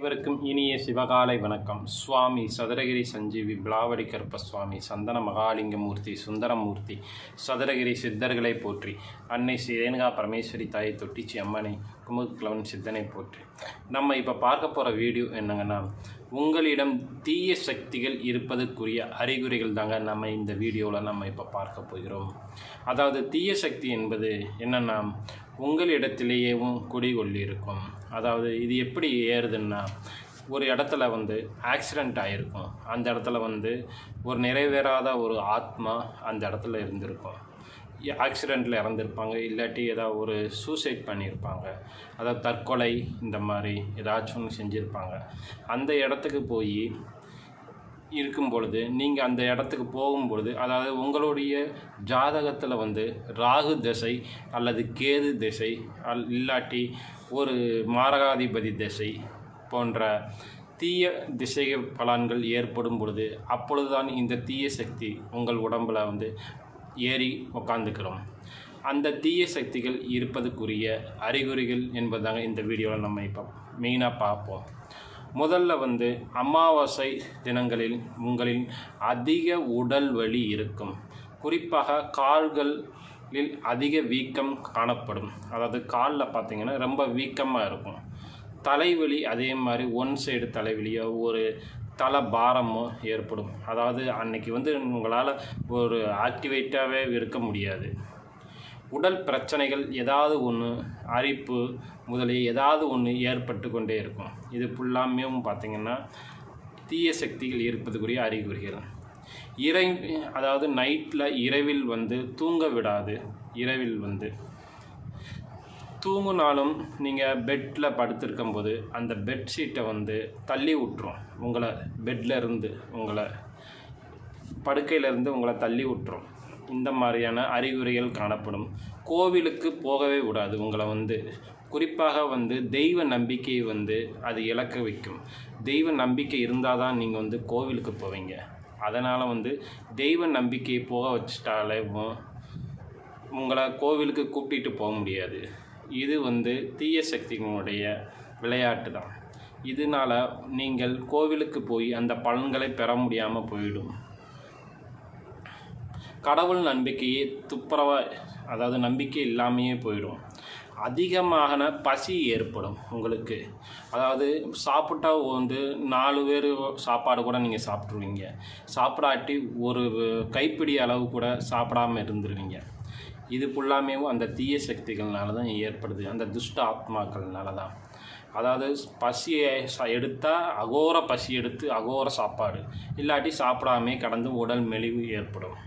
அனைவருக்கும் இனிய சிவகாலை வணக்கம். சுவாமி சதுரகிரி சஞ்சீவி பிளாவடி கருப்ப சுவாமி சந்தன மகாலிங்கமூர்த்தி சுந்தரமூர்த்தி சதுரகிரி சித்தர்களை போற்றி அன்னை ஸ்ரீரேணுகா பரமேஸ்வரி தாயை தொட்டிச்சி அம்மனை குமுகிழவன் சித்தனை போற்றி. நம்ம இப்போ பார்க்க போகிற வீடியோ என்னங்கன்னா உங்களிடம் தீய சக்திகள் இருப்பதற்குரிய அறிகுறிகள் தாங்க நம்ம இந்த வீடியோவில் நம்ம இப்போ பார்க்க போகிறோம். அதாவது தீய சக்தி என்பது என்னென்னா உங்களிடத்திலேயேவும் குடிகொள்ளியிருக்கும். அதாவது இது எப்படி ஏறுதுன்னா ஒரு இடத்துல வந்து ஆக்சிடெண்ட் ஆகிருக்கும் அந்த இடத்துல வந்து ஒரு நிறைவேறாத ஒரு ஆத்மா அந்த இடத்துல இருந்திருக்கும். ஆக்சிடெண்ட்டில் இறந்துருப்பாங்க இல்லாட்டி ஏதாவது ஒரு சூசைட் பண்ணியிருப்பாங்க. அதாவது தற்கொலை இந்த மாதிரி ஏதாச்சும் ஒன்று செஞ்சுருப்பாங்க. அந்த இடத்துக்கு போய் இருக்கும் பொழுது நீங்கள் அந்த இடத்துக்கு போகும் பொழுது அதாவது உங்களுடைய ஜாதகத்தில் வந்து ராகு திசை அல்லது கேது திசை அல் இல்லாட்டி ஒரு மாரகாதிபதி திசை போன்ற தீய திசை பலன்கள் ஏற்படும் பொழுது அப்பொழுதுதான் இந்த தீய சக்தி உங்கள் உடம்பில் வந்து ஏறி உக்காந்துக்கிறோம் அந்த தீய சக்திகள் இருப்பதுக்குரிய அறிகுறிகள் என்பதாங்க இந்த வீடியோவில் நம்ம இப்போ மெயினாக பார்ப்போம். முதல்ல வந்து அமாவாசை தினங்களில் உங்களின் அதிக உடல் வலி இருக்கும். குறிப்பாக கால்களில் அதிக வீக்கம் காணப்படும். அதாவது காலில் பார்த்தீங்கன்னா ரொம்ப வீக்கமாக இருக்கும். தலைவலி அதே மாதிரி ஒன் சைடு தலைவலியோ ஒரு தலை பாரமோ ஏற்படும். அதாவது அன்னைக்கு வந்து உங்களால் ஒரு ஆக்டிவேட்டாகவே இருக்க முடியாது. உடல் பிரச்சனைகள் ஏதாவது ஒன்று அரிப்பு முதலிய ஏதாவது ஒன்று ஏற்பட்டு கொண்டே இருக்கும். இது ஃபுல்லாமையும் பார்த்திங்கன்னா தீய சக்திகள் இருப்பதுக்குரிய அறிகுறிகள். இறை அதாவது நைட்டில் இரவில் வந்து தூங்க விடாது இரவில் வந்து. தூங்குனாலும் நீங்கள் பெட்டில் படுத்திருக்கும் போது அந்த பெட்ஷீட்டை வந்து தள்ளி விட்டுரும் உங்களை பெட்டில் இருந்து உங்களை படுக்கையிலேருந்து உங்களை தள்ளி விட்டுரும் இந்த மாதிரியான அறிகுறிகள் காணப்படும். கோவிலுக்கு போகவே விடாது. உங்களை வந்து குறிப்பாக வந்து தெய்வ நம்பிக்கையை வந்து அது இழக்க வைக்கும். தெய்வ நம்பிக்கை இருந்தால் தான் நீங்கள் வந்து கோவிலுக்கு போவீங்க. அதனால் வந்து தெய்வ நம்பிக்கையை போக வச்சிட்டாலே உங்களை கோவிலுக்கு கூப்பிட்டு போக முடியாது. இது வந்து தீய சக்திகளுடைய விளையாட்டு தான். இதனால் நீங்கள் கோவிலுக்கு போய் அந்த பலன்களை பெற முடியாமல் போயிடும். கடவுள் நம்பிக்கையே துப்புரவ அதாவது நம்பிக்கை இல்லாமையே போயிடும். அதிகமான பசி ஏற்படும் உங்களுக்கு. அதாவது சாப்பிட்டா வந்து நாலு பேர் சாப்பாடு கூட நீங்கள் சாப்பிட்ருவீங்க சாப்பிடாட்டி ஒரு கைப்பிடி அளவு கூட சாப்பிடாம இருந்துருவீங்க. இது ஃபுல்லாமே அந்த தீய சக்திகள்னால தான் ஏற்படுது. அந்த துஷ்ட ஆத்மாக்கள்னால தான். அதாவது பசியை எடுத்தால் அகோர பசி எடுத்து அகோர சாப்பாடு. இல்லாட்டி சாப்பிடாமே கடந்து உடல் மெலிவு ஏற்படும்.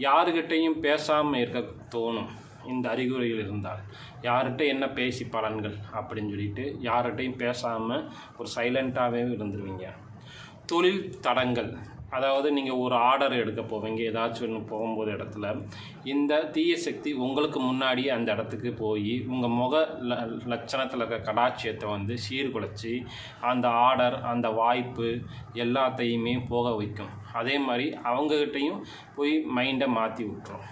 யாருக்கிட்டையும் பேசாமல் இருக்க தோணும். இந்த அறிகுறிகள் இருந்தால். யார்கிட்ட என்ன பேசி பலன்கள்? அப்படின்னு சொல்லிட்டு யார்கிட்டையும் பேசாமல் ஒரு சைலண்ட்டாகவே இருந்துருவீங்க. தொழில் தடங்கள். அதாவது நீங்கள் ஒரு ஆர்டர் எடுக்க போவீங்க ஏதாச்சும் ஒன்று போகும்போது இடத்துல இந்த தீய சக்தி உங்களுக்கு முன்னாடி அந்த இடத்துக்கு போய் உங்கள் முக ல லட்சணத்தில் இருக்க கடாட்சியத்தை வந்து சீர்குலைச்சி அந்த ஆர்டர் அந்த வாய்ப்பு எல்லாத்தையுமே போக வைக்கும். அதே மாதிரி அவங்கக்கிட்டையும் போய் மைண்டை மாற்றி விட்டுரும்.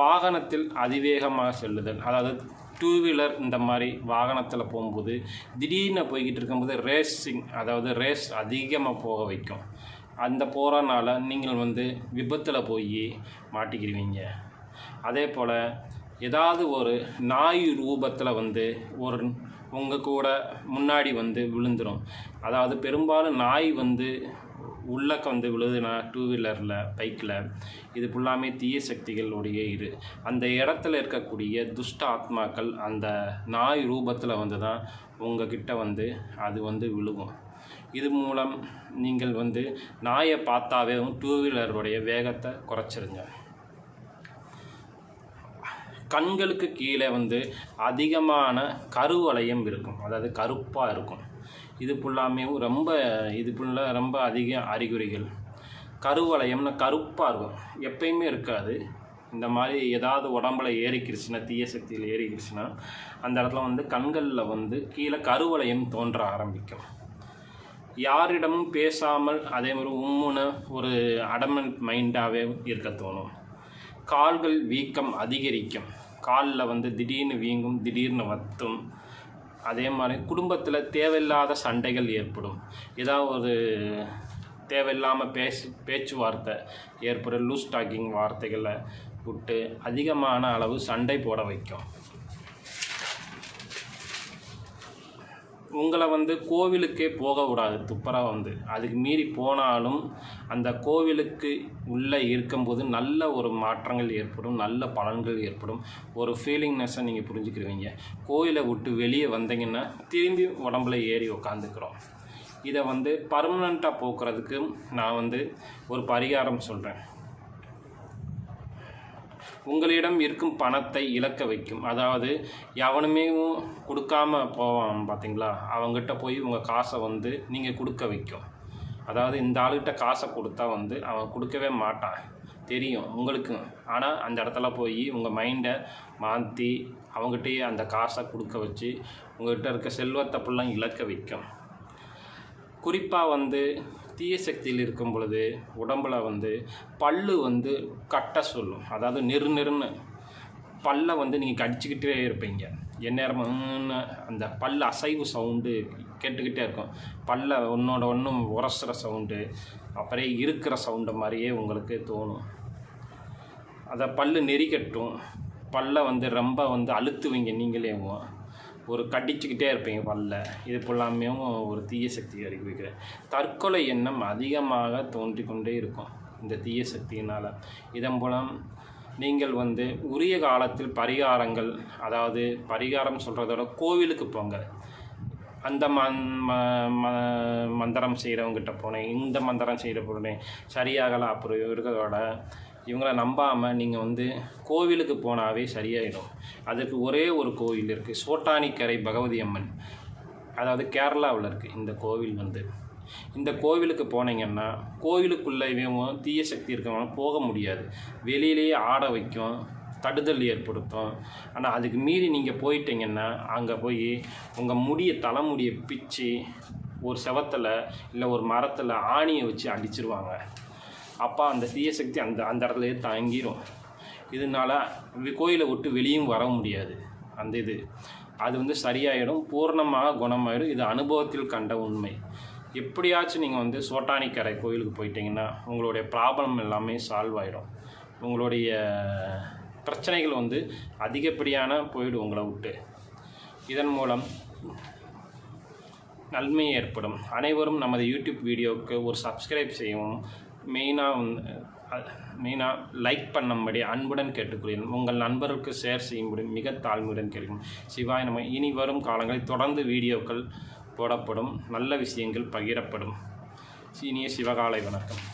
வாகனத்தில் அதிவேகமாக செல்லுதல் அதாவது டூ வீலர் இந்த மாதிரி வாகனத்தில் போகும்போது திடீர்னு போய்கிட்டு இருக்கும்போது ரேஸிங் அதாவது ரேஸ் அதிகமாக போக வைக்கும். அந்த போகிறனால நீங்கள் வந்து விபத்தில் போய் மாட்டிக்கிடுவீங்க அதே போல் ஏதாவது ஒரு நாய் ரூபத்தில் வந்து ஒரு உங்கள் கூட முன்னாடி வந்து விழுந்துடும் அதாவது பெரும்பாலும் நாய் வந்து உள்ளக்க வந்து விழுதுனா டூ வீலரில் பைக்கில் இது ஃபுல்லாமே தீய சக்திகளுடைய இரு. அந்த இடத்துல இருக்கக்கூடிய துஷ்ட ஆத்மாக்கள் அந்த நாய் ரூபத்தில் வந்து தான் உங்ககிட்ட வந்து அது வந்து விழுகும். இது மூலம் நீங்கள் வந்து நாயை பார்த்தாவே டூ வீலருடைய வேகத்தை குறைச்சிருங்க. கண்களுக்கு கீழே வந்து அதிகமான கருவளையம் இருக்கும். அதாவது கருப்பாக இருக்கும். இது ஃபுல்லாமே ரொம்ப இது ஃபுல்லாக ரொம்ப அதிக அறிகுறிகள். கருவளையம்னா கருப்பாக இருக்கும். எப்பயுமே இருக்காது. இந்த மாதிரி ஏதாவது உடம்புல ஏறிக்கிடுச்சுன்னா தீய சக்தியில் ஏறிக்கிடுச்சுன்னா அந்த இடத்துல வந்து கண்களில் வந்து கீழே கருவளையம் தோன்ற ஆரம்பிக்கும். யாரிடமும் பேசாமல் அதே மாதிரி உம்முன ஒரு அடமெண்ட் மைண்டாகவே இருக்க தோணும். கால்கள் வீக்கம் அதிகரிக்கும். காலில் வந்து திடீர்னு வீங்கும் திடீர்னு வத்தும். அதே மாதிரி குடும்பத்தில் தேவையில்லாத சண்டைகள் ஏற்படும். ஏதாவது ஒரு தேவையில்லாமல் பேசு பேச்சுவார்த்தை ஏற்படும். லூஸ் டாக்கிங் வார்த்தைகளை விட்டு அதிகமான அளவு சண்டை போட வைக்கும். உங்களை வந்து கோவிலுக்கே போக விடாது வந்து. அதுக்கு மீறி போனாலும் அந்த கோவிலுக்கு உள்ளே இருக்கும்போது நல்ல ஒரு மாற்றங்கள் ஏற்படும் நல்ல பலன்கள் ஏற்படும். ஒரு ஃபீலிங்னஸை நீங்கள் புரிஞ்சுக்கிடுவீங்க கோயிலை விட்டு வெளியே வந்தீங்கன்னா திரும்பி உடம்புல ஏறி உக்காந்துக்கிறோம். இதை வந்து பர்மனண்ட்டாக போக்குறதுக்கு நான் வந்து ஒரு பரிகாரம் சொல்கிறேன் உங்களிடம் இருக்கும் பணத்தை இழக்க வைக்கும். அதாவது எவனுமே கொடுக்காம போவான் பார்த்தீங்களா அவங்ககிட்ட போய் உங்கள் காசை வந்து நீங்கள் கொடுக்க வைக்கும். அதாவது இந்த ஆளுகிட்ட காசை கொடுத்தா வந்து அவன் கொடுக்கவே மாட்டான். தெரியும் உங்களுக்கும் ஆனால் அந்த இடத்துல போய் உங்கள் மைண்டை மாற்றி அவங்ககிட்டயே அந்த காசை கொடுக்க வச்சு உங்கள்கிட்ட இருக்க செல்வத்தை ஃபுல்லாக இழக்க வைக்கும். குறிப்பாக வந்து தீய சக்தியில் இருக்கும் பொழுது உடம்பில் வந்து பல்லு வந்து கட்ட சொல்லும். அதாவது நெரு நெருன்னு பல்லை வந்து நீங்கள் கடிச்சிக்கிட்டே இருப்பீங்க. எந்நேரமும் அந்த பல் அசைவு சவுண்டு கேட்டுக்கிட்டே இருக்கும். பல்ல ஒன்றோட ஒன்றும் உரசுகிற சவுண்டு அப்புறம் இருக்கிற சவுண்டு மாதிரியே உங்களுக்கு தோணும். அதை பல்லு நெறிக்கட்டும் பல்லை வந்து ரொம்ப வந்து அழுத்துவீங்க நீங்களேவும். ஒரு கடிச்சுக்கிட்டே இருப்பீங்க பல்ல. இது ஃபுல்லாமே ஒரு தீய சக்தி வரைக்கும் தற்கொலை எண்ணம் அதிகமாக தோன்றிக்கொண்டே இருக்கும் இந்த தீய சக்தியினால். இதன் மூலம் நீங்கள் வந்து உரிய காலத்தில் பரிகாரங்கள் அதாவது பரிகாரம் சொல்கிறதோட கோவிலுக்கு போங்க. அந்த மந் ம- ம- மந்திரம் செய்கிறவங்ககிட்ட போனேன் இந்த மந்திரம் செய்கிற போனேன் சரியாகலை அப்புறம் இருக்கிறதோட இவங்கள நம்பாமல் நீங்கள் வந்து கோவிலுக்கு போனாவே சரியாயிடும். அதுக்கு ஒரே ஒரு கோவில் இருக்குது சோட்டானிக்கரை பகவதி அம்மன். அதாவது கேரளாவில் இருக்குது இந்த கோவில் வந்து. இந்த கோவிலுக்கு போனீங்கன்னா கோவிலுக்குள்ளேயும் தீய சக்தி இருக்கிறவங்க போக முடியாது. வெளியிலேயே ஆட வைக்கும் தடுதல் ஏற்படுத்தும். ஆனால் அதுக்கு மீறி நீங்கள் போயிட்டீங்கன்னா அங்கே போய் உங்கள் முடியை தலைமுடியை பிச்சு ஒரு செவத்தில் இல்லை ஒரு மரத்தில் ஆணியை வச்சு அடிச்சிருவாங்க. அப்போ அந்த தீய சக்தி அந்த அந்த இடத்துலையே தங்கிரும். இதனால கோயிலை விட்டு வெளியும் வர முடியாது. அந்த இது. அது வந்து சரியாயிடும் பூர்ணமாக குணமாயிடும். இது அனுபவத்தில் கண்ட உண்மை. எப்படியாச்சும் நீங்கள் வந்து சோட்டானிக்கரை கோயிலுக்கு போயிட்டீங்கன்னா உங்களுடைய ப்ராப்ளம் எல்லாமே சால்வ் ஆயிடும் உங்களுடைய பிரச்சனைகள் வந்து அதிகப்படியான போயிடும் உங்களை விட்டு. இதன் மூலம் நன்மை ஏற்படும். அனைவரும் நமது யூடியூப் வீடியோவுக்கு ஒரு சப்ஸ்கிரைப் செய்யவும் மெயினாக வந்து மெயினாக லைக் பண்ணும்படி அன்புடன் கேட்டுக்கொள்கிறேன். உங்கள் நண்பருக்கு ஷேர் செய்யும்படி மிக தாழ்மையுடன் கேட்கும் சிவாய் நம்ம இனி வரும் காலங்களில் தொடர்ந்து வீடியோக்கள் போடப்படும் நல்ல விஷயங்கள் பகிரப்படும். இனிய சிவகாலை வணக்கம்.